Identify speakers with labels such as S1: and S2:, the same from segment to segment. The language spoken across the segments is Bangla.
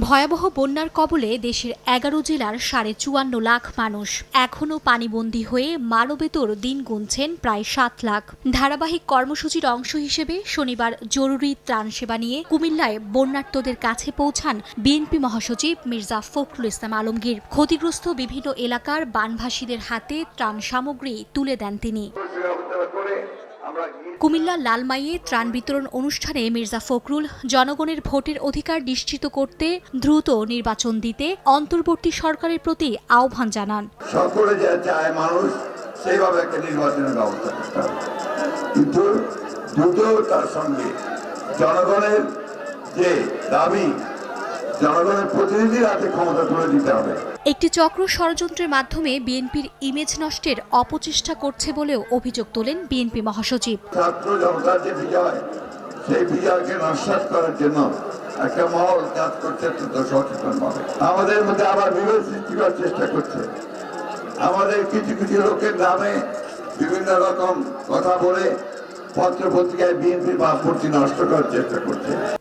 S1: ভয়াবহ বন্যার কবলে দেশের এগারো জেলার সাড়ে চুয়ান্ন লাখ মানুষ। এখনও পানিবন্দী হয়ে মানবেতর দিন গুনছেন প্রায় সাত লাখ। ধারাবাহিক কর্মসূচির অংশ হিসেবে শনিবার জরুরি ত্রাণ সেবা নিয়ে কুমিল্লায় বন্যার্তদের কাছে পৌঁছান বিএনপি মহাসচিব মির্জা ফখরুল ইসলাম আলমগীর। ক্ষতিগ্রস্ত বিভিন্ন এলাকার বানভাসীদের হাতে ত্রাণ সামগ্রী তুলে দেন তিনি। কুমিল্লার লালমাইয়ে ত্রাণ বিতরণ অনুষ্ঠানে মির্জা ফখরুল জনগণের ভোটের অধিকার নিশ্চিত করতে দ্রুত নির্বাচন দিতে অন্তর্বর্তী সরকারের প্রতি আহ্বান জানান।
S2: সকলে চায় মানুষ, সেইভাবে একটা নির্বাচনের ব্যবস্থা দ্রুত তার সঙ্গে জনগণের যে দাবি জনগণের প্রতিনিধির হাতে ক্ষমতা তুলে দিতে হবে।
S1: একটি চক্র ষড়যন্ত্রের মাধ্যমে বিএনপির ইমেজ নষ্টের অপচেষ্টা করছে বলেও অভিযোগ তোলেন বিএনপি মহাসচিব।
S2: ছাত্র জনতার যে বিজয় সেই বিজয়কে নস্বাত করার জন্য একটা মহল কাজ করছে অত্যন্ত সচেতন ভাবে আমাদের মধ্যে আবার বিভেদ সৃষ্টি করার চেষ্টা করছে। আমাদের কিছু কিছু লোকের নামে বিভিন্ন রকম কথা বলে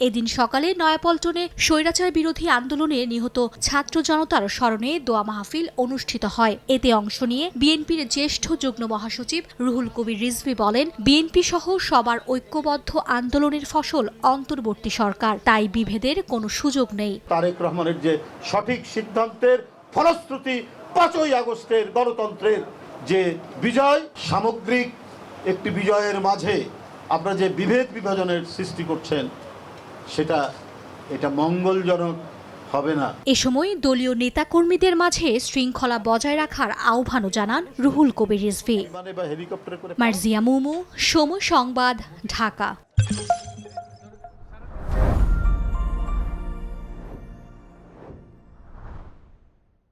S1: এদিন সকালে নয়াপল্টনে স্বৈরাচার বিরোধী আন্দোলনে নিহত ছাত্র জনতার স্মরণে দোয়া মাহফিল অনুষ্ঠিত হয়। এতে অংশ নিয়ে বিএনপির জ্যেষ্ঠ যুগ্ম মহাসচিব রুহুল কবির রিজভি বলেন বিএনপি সহ সবার ঐক্যবদ্ধ আন্দোলনের ফসল অন্তর্বর্তী সরকার। তাই বিভেদের কোনো সুযোগ নেই।
S3: তারেক রহমানের যে সঠিক সিদ্ধান্তের ফলশ্রুতি পাঁচই আগস্টের গণতন্ত্রের যে বিজয় সামগ্রিক একটি বিজয়ের মাঝে আপনারা যে বিভেদ বিভাজনের সৃষ্টি করছেন সেটা এটা মঙ্গলজনক হবে না।
S1: এ সময় দলীয় নেতাকর্মীদের মাঝে শৃঙ্খলা বজায় রাখার আহ্বানও জানান রুহুল কবির রিজভি। মার্জিয়া মুমু সময় সংবাদ ঢাকা।